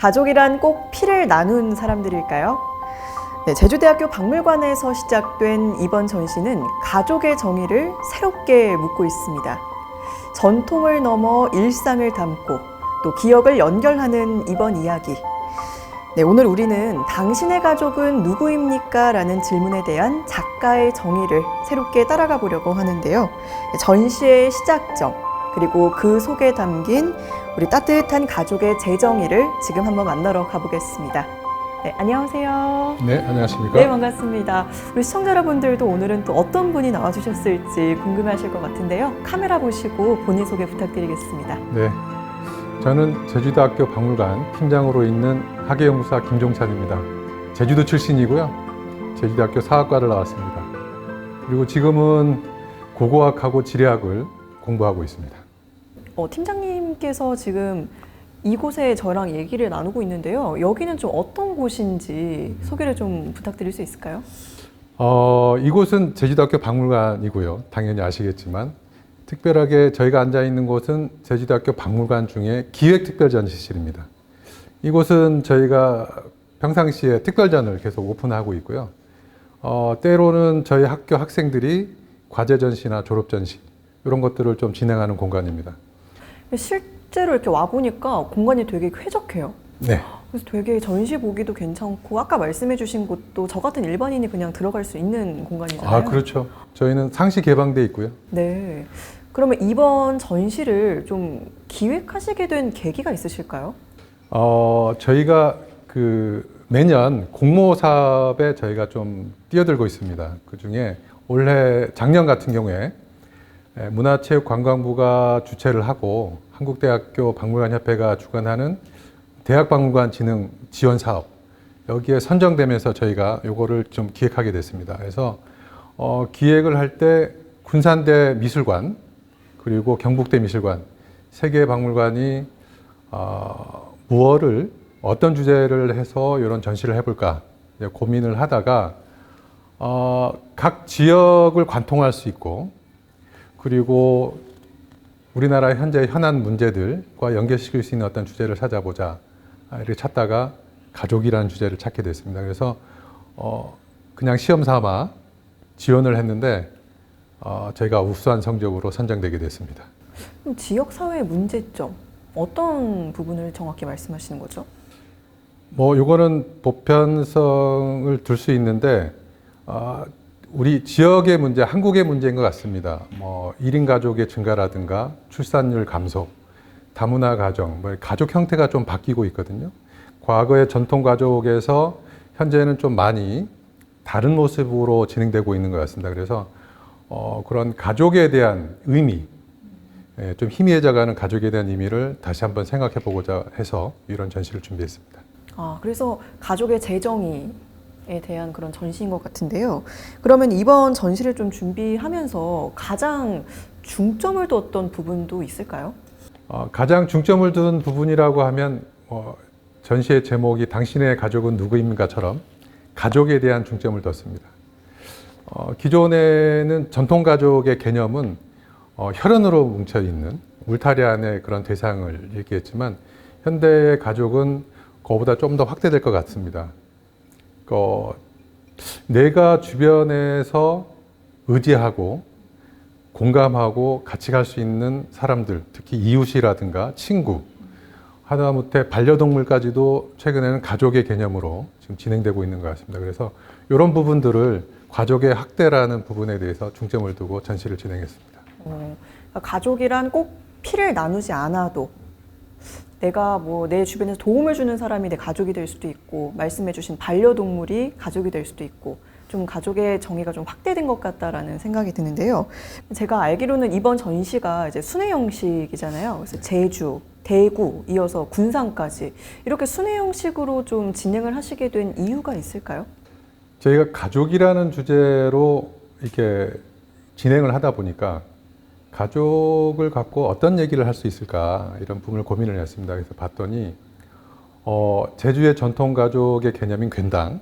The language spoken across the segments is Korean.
가족이란 꼭 피를 나눈 사람들일까요? 네, 제주대학교 박물관에서 시작된 이번 전시는 가족의 정의를 새롭게 묻고 있습니다. 전통을 넘어 일상을 담고 또 기억을 연결하는 이번 이야기. 네, 오늘 우리는 당신의 가족은 누구입니까? 라는 질문에 대한 작가의 정의를 새롭게 따라가 보려고 하는데요. 전시의 시작점, 그리고 그 속에 담긴 우리 따뜻한 가족의 재정의를 지금 한번 만나러 가보겠습니다. 네, 안녕하세요. 네, 안녕하십니까? 네, 반갑습니다. 우리 시청자 여러분들도 오늘은 또 어떤 분이 나와주셨을지 궁금해하실 것 같은데요. 카메라 보시고 본인 소개 부탁드리겠습니다. 네. 저는 제주대학교 박물관 팀장으로 있는 학예연구사 김종찬입니다. 제주도 출신이고요. 제주대학교 사학과를 나왔습니다. 그리고 지금은 고고학하고 지리학을 공부하고 있습니다. 어, 팀장님 께서 지금 이곳에 저랑 얘기를 나누고 있는데요. 여기는 좀 어떤 곳인지 소개를 좀 부탁드릴 수 있을까요? 어, 이곳은 제주대학교 박물관이고요. 당연히 아시겠지만 특별하게 저희가 앉아 있는 곳은 제주대학교 박물관 중에 기획특별전시실입니다. 이곳은 저희가 평상시에 특별전을 계속 오픈하고 있고요. 어, 때로는 저희 학교 학생들이 과제 전시나 졸업 전시 이런 것들을 좀 진행하는 공간입니다. 실제로 이렇게 와 보니까 공간이 되게 쾌적해요. 네. 그래서 되게 전시 보기도 괜찮고 아까 말씀해주신 곳도 저 같은 일반인이 그냥 들어갈 수 있는 공간이잖아요. 아, 그렇죠. 저희는 상시 개방돼 있고요. 네. 그러면 이번 전시를 좀 기획하시게 된 계기가 있으실까요? 어, 저희가 그 매년 공모 사업에 저희가 좀 뛰어들고 있습니다. 그 중에 올해 작년 같은 경우에 에, 문화체육관광부가 주최를 하고 한국대학교 박물관협회가 주관하는 대학박물관 진흥 지원 사업 여기에 선정되면서 저희가 요거를 좀 기획하게 됐습니다. 그래서 어, 기획을 할 때 군산대 미술관 그리고 경북대 미술관 세개 박물관이 어, 무엇을 어떤 주제를 해서 이런 전시를 해볼까 고민을 하다가 어, 각 지역을 관통할 수 있고 그리고 우리나라 현재 현안 문제들과 연결시킬 수 있는 어떤 주제를 찾아보자 아, 이렇게 찾다가 가족이라는 주제를 찾게 됐습니다. 그래서 어, 그냥 시험 삼아 지원을 했는데 어, 저희가 우수한 성적으로 선정되게 됐습니다. 지역 사회의 문제점 어떤 부분을 정확히 말씀하시는 거죠? 뭐 요거는 보편성을 둘 수 있는데 아, 우리 지역의 문제, 한국의 문제인 것 같습니다. 뭐 1인 가족의 증가라든가 출산율 감소, 다문화 가정, 뭐 가족 형태가 좀 바뀌고 있거든요. 과거의 전통 가족에서 현재는 좀 많이 다른 모습으로 진행되고 있는 것 같습니다. 그래서 어, 그런 가족에 대한 의미, 예, 좀 희미해져가는 가족에 대한 의미를 다시 한번 생각해 보고자 해서 이런 전시를 준비했습니다. 아, 그래서 가족의 재정의 에 대한 그런 전시인 것 같은데요. 그러면 이번 전시를 좀 준비하면서 가장 중점을 뒀던 부분도 있을까요? 어, 가장 중점을 둔 부분이라고 하면 어, 전시의 제목이 당신의 가족은 누구입니까처럼 가족에 대한 중점을 뒀습니다. 어, 기존에는 전통 가족의 개념은 어, 혈연으로 뭉쳐 있는 울타리 안에 그런 대상을 얘기했지만 현대의 가족은 그거보다 좀 더 확대될 것 같습니다. 어, 내가 주변에서 의지하고 공감하고 같이 갈 수 있는 사람들, 특히 이웃이라든가 친구, 하다못해 반려동물까지도 최근에는 가족의 개념으로 지금 진행되고 있는 것 같습니다. 그래서 이런 부분들을 가족의 학대라는 부분에 대해서 중점을 두고 전시를 진행했습니다. 어, 그러니까 가족이란 꼭 피를 나누지 않아도 내가 뭐 내 주변에서 도움을 주는 사람이 내 가족이 될 수도 있고 말씀해주신 반려동물이 가족이 될 수도 있고 좀 가족의 정의가 좀 확대된 것 같다라는 생각이 드는데요. 제가 알기로는 이번 전시가 이제 순회 형식이잖아요. 그래서 제주, 대구, 이어서 군산까지 이렇게 순회 형식으로 좀 진행을 하시게 된 이유가 있을까요? 저희가 가족이라는 주제로 이렇게 진행을 하다 보니까 가족을 갖고 어떤 얘기를 할 수 있을까 이런 부분을 고민을 했습니다. 그래서 봤더니 어, 제주의 전통 가족의 개념인 괜당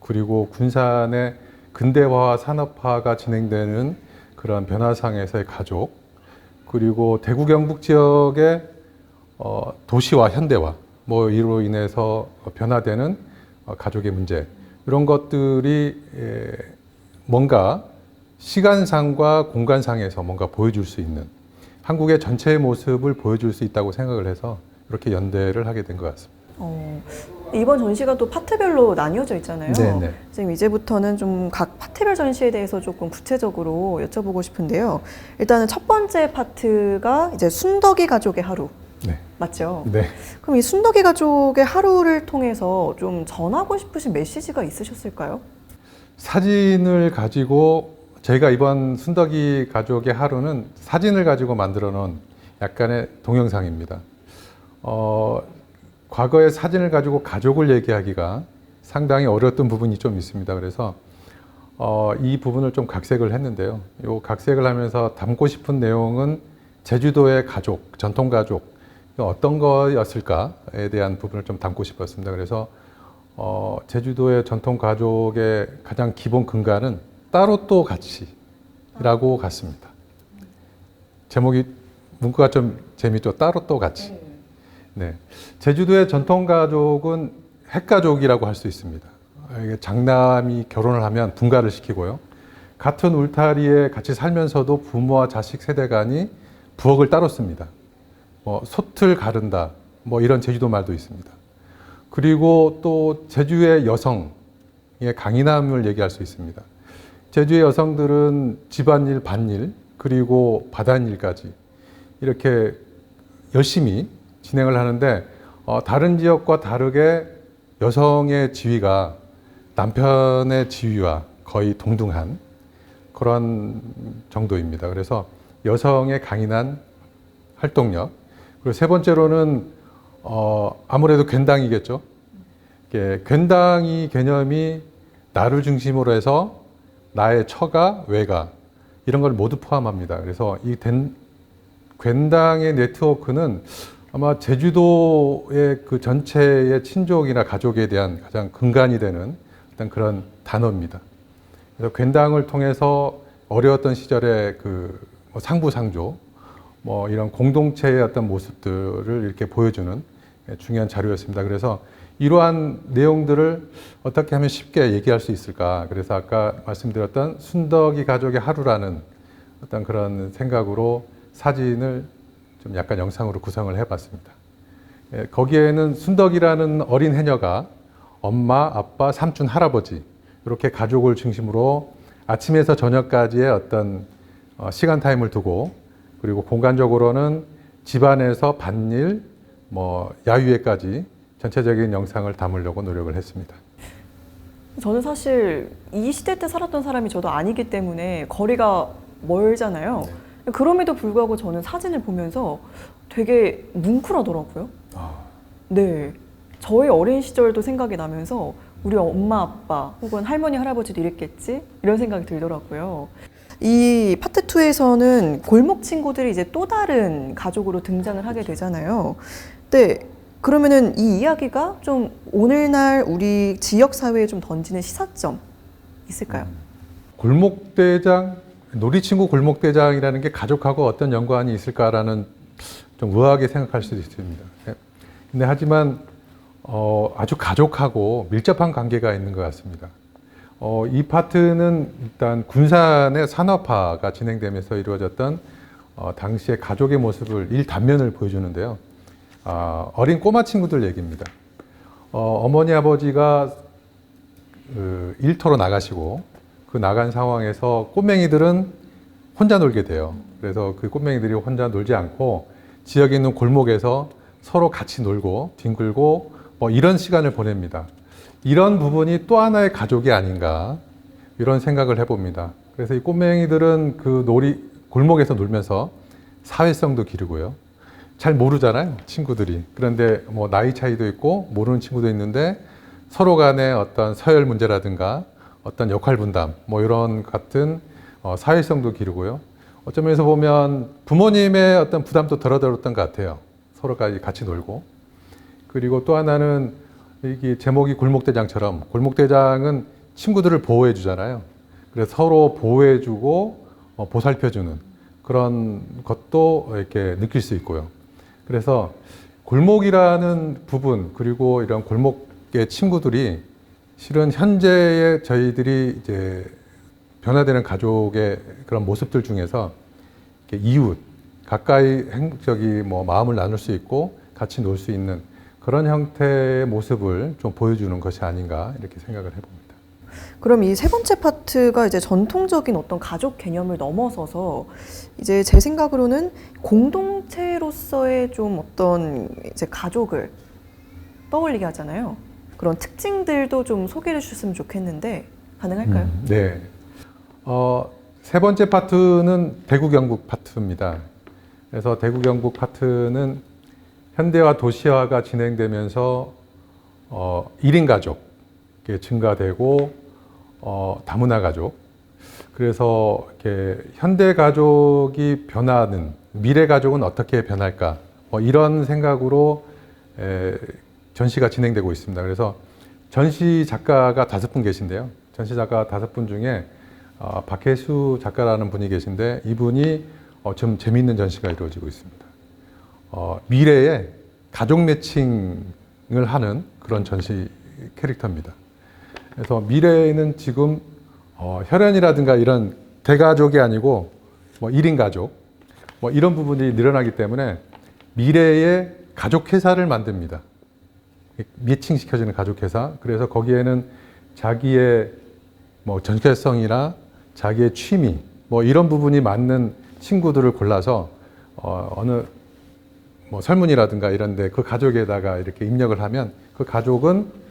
그리고 군산의 근대화와 산업화가 진행되는 그런 변화상에서의 가족 그리고 대구 경북 지역의 어, 도시와 현대화 뭐 이로 인해서 변화되는 어, 가족의 문제 이런 것들이 에, 뭔가 시간상과 공간상에서 뭔가 보여줄 수 있는 한국의 전체의 모습을 보여줄 수 있다고 생각을 해서 이렇게 연대를 하게 된 것 같습니다. 어, 이번 전시가 또 파트별로 나뉘어져 있잖아요. 네네. 지금 이제부터는 좀 각 파트별 전시에 대해서 조금 구체적으로 여쭤보고 싶은데요. 일단은 첫 번째 파트가 이제 순덕이 가족의 하루. 네. 맞죠? 네. 그럼 이 순덕이 가족의 하루를 통해서 좀 전하고 싶으신 메시지가 있으셨을까요? 사진을 가지고 저희가 이번 순덕이 가족의 하루는 사진을 가지고 만들어 놓은 약간의 동영상입니다. 어, 과거의 사진을 가지고 가족을 얘기하기가 상당히 어려웠던 부분이 좀 있습니다. 그래서 어, 이 부분을 좀 각색을 했는데요. 이 각색을 하면서 담고 싶은 내용은 제주도의 가족, 전통 가족 어떤 거였을까에 대한 부분을 좀 담고 싶었습니다. 그래서 어, 제주도의 전통 가족의 가장 기본 근간은 따로 또 같이라고 같습니다. 제목이 문구가 좀 재밌죠. 따로 또 같이. 네. 제주도의 전통 가족은 핵가족이라고 할 수 있습니다. 장남이 결혼을 하면 분가를 시키고요. 같은 울타리에 같이 살면서도 부모와 자식 세대 간이 부엌을 따로 씁니다. 뭐 솥을 가른다. 뭐 이런 제주도 말도 있습니다. 그리고 또 제주의 여성의 강인함을 얘기할 수 있습니다. 제주의 여성들은 집안일, 반일, 그리고 바닷일까지 이렇게 열심히 진행을 하는데 어, 다른 지역과 다르게 여성의 지위가 남편의 지위와 거의 동등한 그런 정도입니다. 그래서 여성의 강인한 활동력 그리고 세 번째로는 어, 아무래도 괜당이겠죠. 괜당이 개념이 나를 중심으로 해서 나의 처가, 외가 이런 걸 모두 포함합니다. 그래서 이 된, 괜당의 네트워크는 아마 제주도의 그 전체의 친족이나 가족에 대한 가장 근간이 되는 어떤 그런 단어입니다. 그래서 괜당을 통해서 어려웠던 시절의 그뭐 상부상조, 뭐 이런 공동체의 어떤 모습들을 이렇게 보여주는 중요한 자료였습니다. 그래서 이러한 내용들을 어떻게 하면 쉽게 얘기할 수 있을까. 그래서 아까 말씀드렸던 순덕이 가족의 하루라는 어떤 그런 생각으로 사진을 좀 약간 영상으로 구성을 해봤습니다. 예, 거기에는 순덕이라는 어린 해녀가 엄마, 아빠, 삼촌, 할아버지 이렇게 가족을 중심으로 아침에서 저녁까지의 어떤 어, 시간 타임을 두고 그리고 공간적으로는 집안에서 밭일, 뭐 야유회까지 전체적인 영상을 담으려고 노력을 했습니다. 저는 사실 이 시대 때 살았던 사람이 저도 아니기 때문에 거리가 멀잖아요. 그럼에도 불구하고 저는 사진을 보면서 되게 뭉클하더라고요. 아, 네. 저의 어린 시절도 생각이 나면서 우리 엄마, 아빠 혹은 할머니, 할아버지도 이랬겠지? 이런 생각이 들더라고요. 이 파트 2에서는 골목 친구들이 이제 또 다른 가족으로 등장을 하게 되잖아요. 근데 그러면은 이 이야기가 좀 오늘날 우리 지역 사회에 좀 던지는 시사점 있을까요? 골목대장, 놀이친구 골목대장이라는 게 가족하고 어떤 연관이 있을까라는 좀 의아하게 생각할 수도 있습니다. 예. 근데 하지만 어, 아주 가족하고 밀접한 관계가 있는 것 같습니다. 어, 이 파트는 일단 군산의 산업화가 진행되면서 이루어졌던 어, 당시의 가족의 모습을 일 단면을 보여주는데요. 아, 어린 꼬마 친구들 얘기입니다. 어, 어머니 아버지가 그 일터로 나가시고 그 나간 상황에서 꼬맹이들은 혼자 놀게 돼요. 그래서 그 꼬맹이들이 혼자 놀지 않고 지역에 있는 골목에서 서로 같이 놀고 뒹굴고 뭐 이런 시간을 보냅니다. 이런 부분이 또 하나의 가족이 아닌가 이런 생각을 해봅니다. 그래서 이 꼬맹이들은 그 놀이 골목에서 놀면서 사회성도 기르고요. 잘 모르잖아요, 친구들이. 그런데 뭐 나이 차이도 있고 모르는 친구도 있는데 서로 간의 어떤 서열 문제라든가 어떤 역할 분담 뭐 이런 같은 어, 사회성도 기르고요. 어쩌 면에서 보면 부모님의 어떤 부담도 덜어들었던 것 같아요. 서로가 같이 놀고. 그리고 또 하나는 이게 제목이 골목대장처럼 골목대장은 친구들을 보호해 주잖아요. 그래서 서로 보호해 주고 어, 보살펴 주는 그런 것도 이렇게 느낄 수 있고요. 그래서 골목이라는 부분 그리고 이런 골목의 친구들이 실은 현재의 저희들이 이제 변화되는 가족의 그런 모습들 중에서 이웃 가까이 행, 저기 뭐 마음을 나눌 수 있고 같이 놀 수 있는 그런 형태의 모습을 좀 보여주는 것이 아닌가 이렇게 생각을 해봅니다. 그럼 이 세 번째 파트가 이제 전통적인 어떤 가족 개념을 넘어서서 이제 제 생각으로는 공동체로서의 좀 어떤 이제 가족을 떠올리게 하잖아요. 그런 특징들도 좀 소개해 주셨으면 좋겠는데 가능할까요? 음, 네. 어, 세 번째 파트는 대구 경북 파트입니다. 그래서 대구 경북 파트는 현대화 도시화가 진행되면서 어, 1인 가족이 증가되고 어, 다문화 가족. 그래서 이렇게 현대 가족이 변하는 미래 가족은 어떻게 변할까? 뭐 이런 생각으로 에, 전시가 진행되고 있습니다. 그래서 전시 작가가 다섯 분 계신데요. 전시 작가 다섯 분 중에 어, 박혜수 작가라는 분이 계신데 이분이 어, 좀 재미있는 전시가 이루어지고 있습니다. 어, 미래에 가족 매칭을 하는 그런 전시 캐릭터입니다. 그래서 미래에는 지금 어, 혈연이라든가 이런 대가족이 아니고 뭐 1인 가족 뭐 이런 부분이 늘어나기 때문에 미래의 가족 회사를 만듭니다. 매칭시켜주는 가족 회사. 그래서 거기에는 자기의 뭐 전개성이나 자기의 취미 뭐 이런 부분이 맞는 친구들을 골라서 어, 어느 뭐 설문이라든가 이런데 그 가족에다가 이렇게 입력을 하면 그 가족은 어,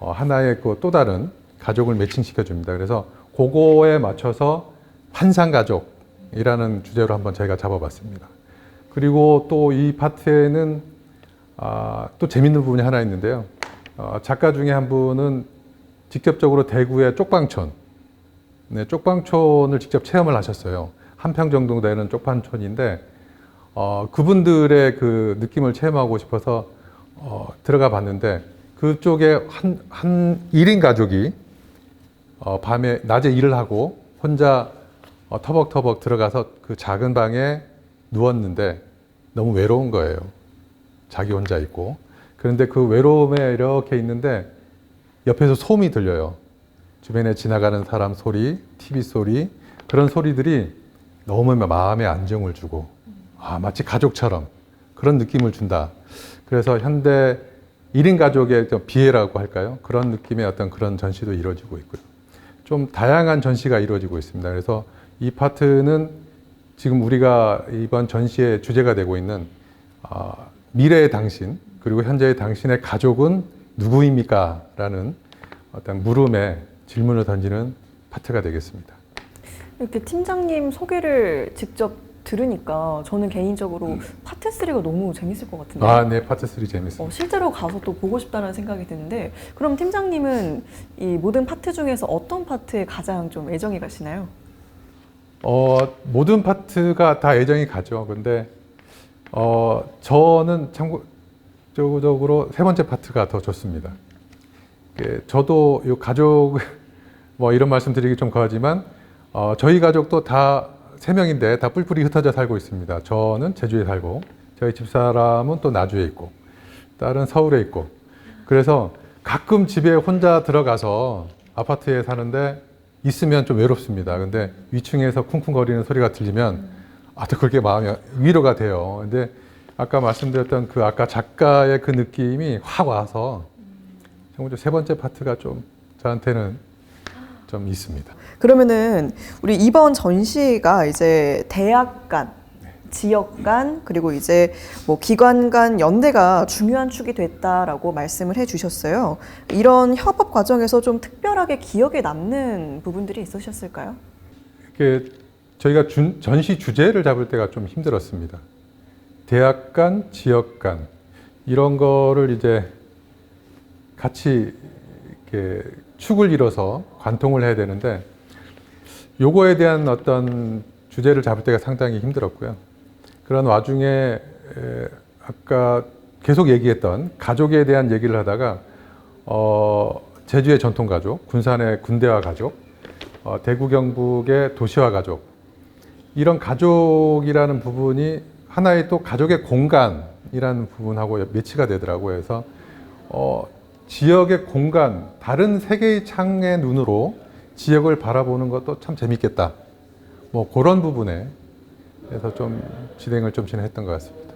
하나의 그 또 다른 가족을 매칭시켜 줍니다. 그래서 그거에 맞춰서 환상 가족이라는 주제로 한번 저희가 잡아봤습니다. 그리고 또 이 파트에는 아, 또 재밌는 부분이 하나 있는데요. 어, 작가 중에 한 분은 직접적으로 대구의 쪽방촌, 네, 쪽방촌을 직접 체험을 하셨어요. 한평 정도 되는 쪽방촌인데 어, 그분들의 그 느낌을 체험하고 싶어서 어, 들어가 봤는데 그쪽에 한, 한 1인 가족이 어, 밤에, 낮에 일을 하고 혼자 어, 터벅터벅 들어가서 그 작은 방에 누웠는데 너무 외로운 거예요. 자기 혼자 있고. 그런데 그 외로움에 이렇게 있는데 옆에서 소음이 들려요. 주변에 지나가는 사람 소리, TV 소리, 그런 소리들이 너무 마음에 안정을 주고, 아, 마치 가족처럼 그런 느낌을 준다. 그래서 현대 1인 가족의 좀 비애라고 할까요? 그런 느낌의 어떤 그런 전시도 이루어지고 있고요. 좀 다양한 전시가 이루어지고 있습니다. 그래서 이 파트는 지금 우리가 이번 전시의 주제가 되고 있는 아, 미래의 당신 그리고 현재의 당신의 가족은 누구입니까? 라는 어떤 물음에 질문을 던지는 파트가 되겠습니다. 이렇게 팀장님 소개를 직접 들으니까 저는 개인적으로 파트 3가 너무 재밌을 것 같은데. 아, 네, 파트 3 재밌습니다. 어, 실제로 가서 또 보고 싶다는 생각이 드는데 그럼 팀장님은 이 모든 파트 중에서 어떤 파트에 가장 좀 애정이 가시나요? 어, 모든 파트가 다 애정이 가죠. 근데 어, 저는 참고적으로 세 번째 파트가 더 좋습니다. 이게 저도 이 가족 뭐 이런 말씀 드리기 좀 거하지만 어, 저희 가족도 다 세 명인데 다 뿔뿔이 흩어져 살고 있습니다. 저는 제주에 살고 저희 집사람은 또 나주에 있고 딸은 서울에 있고 그래서 가끔 집에 혼자 들어가서 아파트에 사는데 있으면 좀 외롭습니다. 근데 위층에서 쿵쿵거리는 소리가 들리면 아, 또 그렇게 마음이 위로가 돼요. 근데 아까 말씀드렸던 그 아까 작가의 그 느낌이 확 와서 정말 세 번째 파트가 좀 저한테는 좀 있습니다. 그러면은 우리 이번 전시가 이제 대학 간, 지역 간, 그리고 이제 뭐 기관 간 연대가 중요한 축이 됐다라고 말씀을 해 주셨어요. 이런 협업 과정에서 좀 특별하게 기억에 남는 부분들이 있으셨을까요? 이게 저희가 준- 전시 주제를 잡을 때가 좀 힘들었습니다. 대학 간, 지역 간 이런 거를 이제 같이 이렇게 축을 이뤄서 관통을 해야 되는데 요거에 대한 어떤 주제를 잡을 때가 상당히 힘들었고요. 그런 와중에 에, 아까 계속 얘기했던 가족에 대한 얘기를 하다가 어, 제주의 전통 가족, 군산의 군대화 가족, 어, 대구 경북의 도시화 가족 이런 가족이라는 부분이 하나의 또 가족의 공간이라는 부분하고 매치가 되더라고요. 그래서 어, 지역의 공간, 다른 세계의 창의 눈으로 지역을 바라보는 것도 참 재밌겠다. 뭐 그런 부분에 그래서 좀 진행을 좀 진행했던 것 같습니다.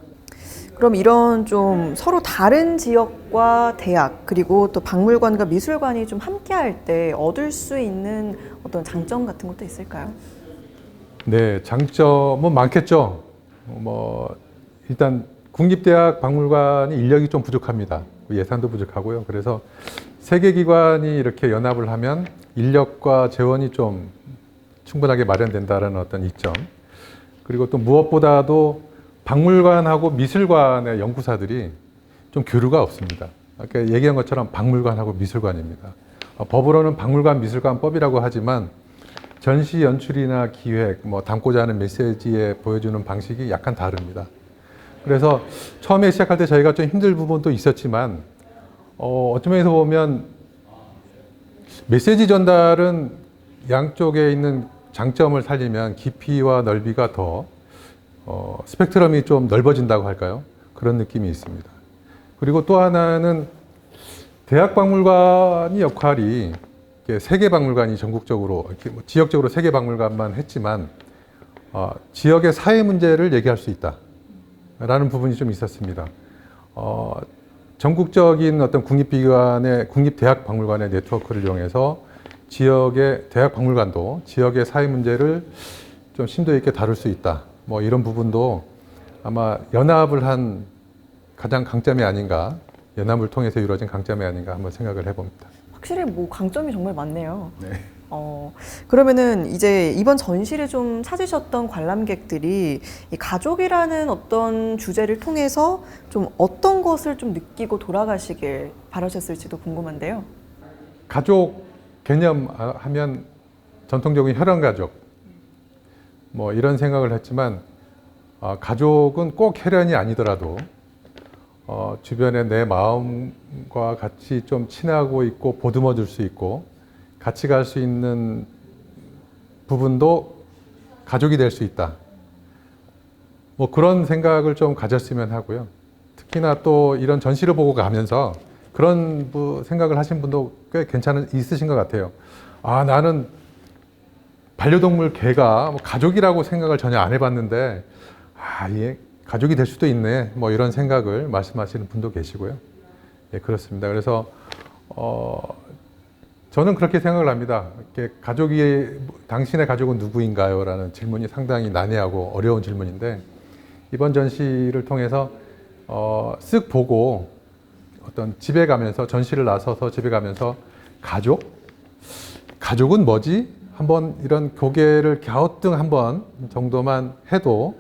그럼 이런 좀 서로 다른 지역과 대학 그리고 또 박물관과 미술관이 좀 함께할 때 얻을 수 있는 어떤 장점 같은 것도 있을까요? 네, 장점은 많겠죠. 뭐 일단 국립대학 박물관이 인력이 좀 부족합니다. 예산도 부족하고요. 그래서 세계 기관이 이렇게 연합을 하면 인력과 재원이 좀 충분하게 마련된다라는 어떤 이점. 그리고 또 무엇보다도 박물관하고 미술관의 연구사들이 좀 교류가 없습니다. 아까 얘기한 것처럼 박물관하고 미술관입니다. 어, 법으로는 박물관 미술관법이라고 하지만 전시 연출이나 기획, 뭐 담고자 하는 메시지에 보여주는 방식이 약간 다릅니다. 그래서 처음에 시작할 때 저희가 좀 힘들 부분도 있었지만 어, 어떤 면에서 보면 메시지 전달은 양쪽에 있는 장점을 살리면 깊이와 넓이가 더 어, 스펙트럼이 좀 넓어진다고 할까요? 그런 느낌이 있습니다. 그리고 또 하나는 대학박물관이 역할이 세계박물관이 전국적으로 뭐 지역적으로 세계박물관만 했지만 어, 지역의 사회 문제를 얘기할 수 있다 라는 부분이 좀 있었습니다. 어, 전국적인 어떤 국립기관의 국립대학 박물관의 네트워크를 이용해서 지역의 대학 박물관도 지역의 사회 문제를 좀 심도 있게 다룰 수 있다. 뭐 이런 부분도 아마 연합을 한 가장 강점이 아닌가, 연합을 통해서 이루어진 강점이 아닌가 한번 생각을 해봅니다. 확실히 뭐 강점이 정말 많네요. 네. 어, 그러면은 이제 이번 전시를 좀 찾으셨던 관람객들이 이 가족이라는 어떤 주제를 통해서 좀 어떤 것을 좀 느끼고 돌아가시길 바라셨을지도 궁금한데요. 가족 개념 아, 하면 전통적인 혈연 가족 뭐 이런 생각을 했지만 어, 가족은 꼭 혈연이 아니더라도 어, 주변에 내 마음과 같이 좀 친하고 있고 보듬어 줄 수 있고 같이 갈 수 있는 부분도 가족이 될 수 있다. 뭐 그런 생각을 좀 가졌으면 하고요. 특히나 또 이런 전시를 보고 가면서 그런 부- 생각을 하신 분도 꽤 괜찮은 있으신 것 같아요. 아 나는 반려동물 개가 뭐 가족이라고 생각을 전혀 안 해봤는데 아 이게 가족이 될 수도 있네. 뭐 이런 생각을 말씀하시는 분도 계시고요. 예 그렇습니다. 그래서 어 저는 그렇게 생각을 합니다. 가족이 당신의 가족은 누구인가요?라는 질문이 상당히 난해하고 어려운 질문인데 이번 전시를 통해서 어, 쓱 보고 어떤 집에 가면서 전시를 나서서 집에 가면서 가족 가족은 뭐지? 한번 이런 고개를 갸우뚱 한번 정도만 해도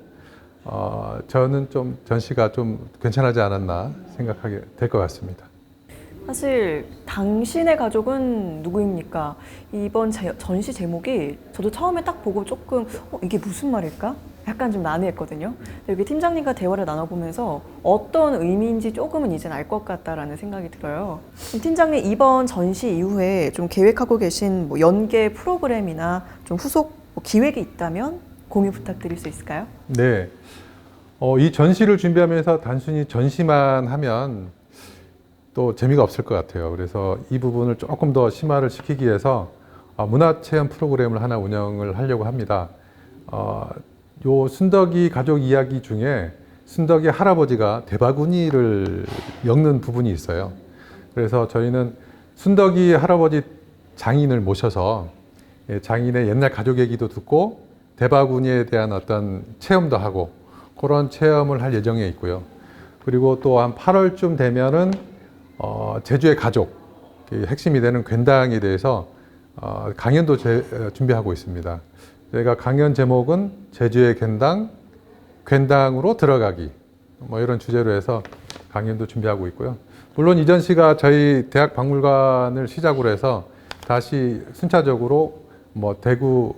어, 저는 좀 전시가 좀 괜찮하지 않았나 생각하게 될 것 같습니다. 사실 당신의 가족은 누구입니까? 이번 제- 전시 제목이 저도 처음에 딱 보고 조금 어, 이게 무슨 말일까? 약간 좀 난해했거든요. 여기 팀장님과 대화를 나눠보면서 어떤 의미인지 조금은 이젠 알 것 같다라는 생각이 들어요. 팀장님 이번 전시 이후에 좀 계획하고 계신 뭐 연계 프로그램이나 좀 후속 뭐 기획이 있다면 공유 부탁드릴 수 있을까요? 네. 어, 이 전시를 준비하면서 단순히 전시만 하면 또 재미가 없을 것 같아요. 그래서 이 부분을 조금 더 심화를 시키기 위해서 어, 문화체험 프로그램을 하나 운영을 하려고 합니다. 어, 요 순덕이 가족 이야기 중에 순덕이 할아버지가 대바구니를 엮는 부분이 있어요. 그래서 저희는 순덕이 할아버지 장인을 모셔서 예, 장인의 옛날 가족 얘기도 듣고 대바구니에 대한 어떤 체험도 하고 그런 체험을 할 예정에 있고요. 그리고 또 한 8월쯤 되면은 어, 제주의 가족 그 핵심이 되는 괜당에 대해서 어, 강연도 제- 어, 준비하고 있습니다. 저희가 강연 제목은 제주의 괜당, 괜당으로 들어가기 뭐 이런 주제로 해서 강연도 준비하고 있고요. 물론 이전 씨가 저희 대학 박물관을 시작으로 해서 다시 순차적으로 뭐 대구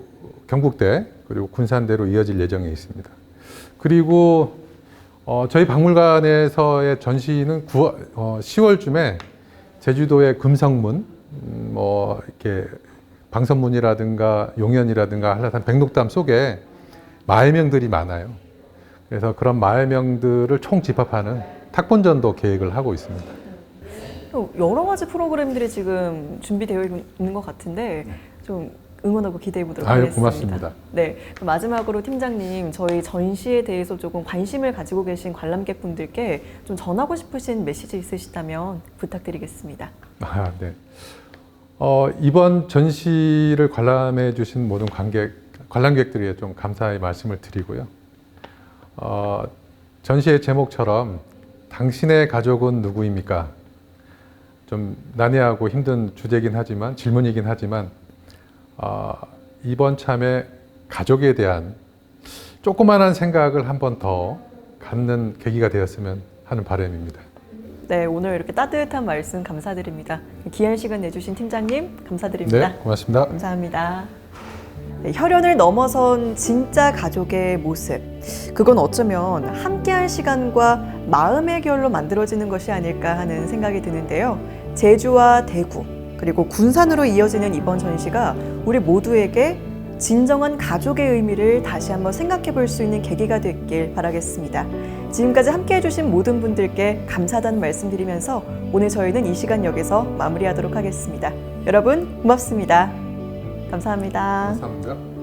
경북대 그리고 군산대로 이어질 예정에 있습니다. 그리고 어, 저희 박물관에서의 전시는 9월, 어, 10월쯤에 제주도의 금성문, 음, 뭐 이렇게 방선문이라든가 용현이라든가 한라산 백록담 속에 마을명들이 많아요. 그래서 그런 마을명들을 총 집합하는 탁본전도 계획을 하고 있습니다. 또 여러 가지 프로그램들이 지금 준비되어 있는 것 같은데 좀 응원하고 기대해 보도록 아유, 하겠습니다. 고맙습니다. 네, 마지막으로 팀장님 저희 전시에 대해서 조금 관심을 가지고 계신 관람객분들께 좀 전하고 싶으신 메시지 있으시다면 부탁드리겠습니다. 아, 네. 어, 이번 전시를 관람해 주신 모든 관객, 관람객들에게 좀 감사의 말씀을 드리고요. 어, 전시의 제목처럼 당신의 가족은 누구입니까? 좀 난해하고 힘든 주제이긴 하지만 질문이긴 하지만 어, 이번 참에 가족에 대한 조그만한 생각을 한 번 더 갖는 계기가 되었으면 하는 바람입니다. 네, 오늘 이렇게 따뜻한 말씀 감사드립니다. 귀한 시간 내주신 팀장님 감사드립니다. 네, 고맙습니다. 감사합니다. 네, 혈연을 넘어선 진짜 가족의 모습. 그건 어쩌면 함께한 시간과 마음의 결로 만들어지는 것이 아닐까 하는 생각이 드는데요. 제주와 대구, 그리고 군산으로 이어지는 이번 전시가 우리 모두에게 진정한 가족의 의미를 다시 한번 생각해 볼 수 있는 계기가 됐길 바라겠습니다. 지금까지 함께 해주신 모든 분들께 감사하다는 말씀 드리면서 오늘 저희는 이 시간 여기서 마무리하도록 하겠습니다. 여러분, 고맙습니다. 감사합니다. 감사합니다.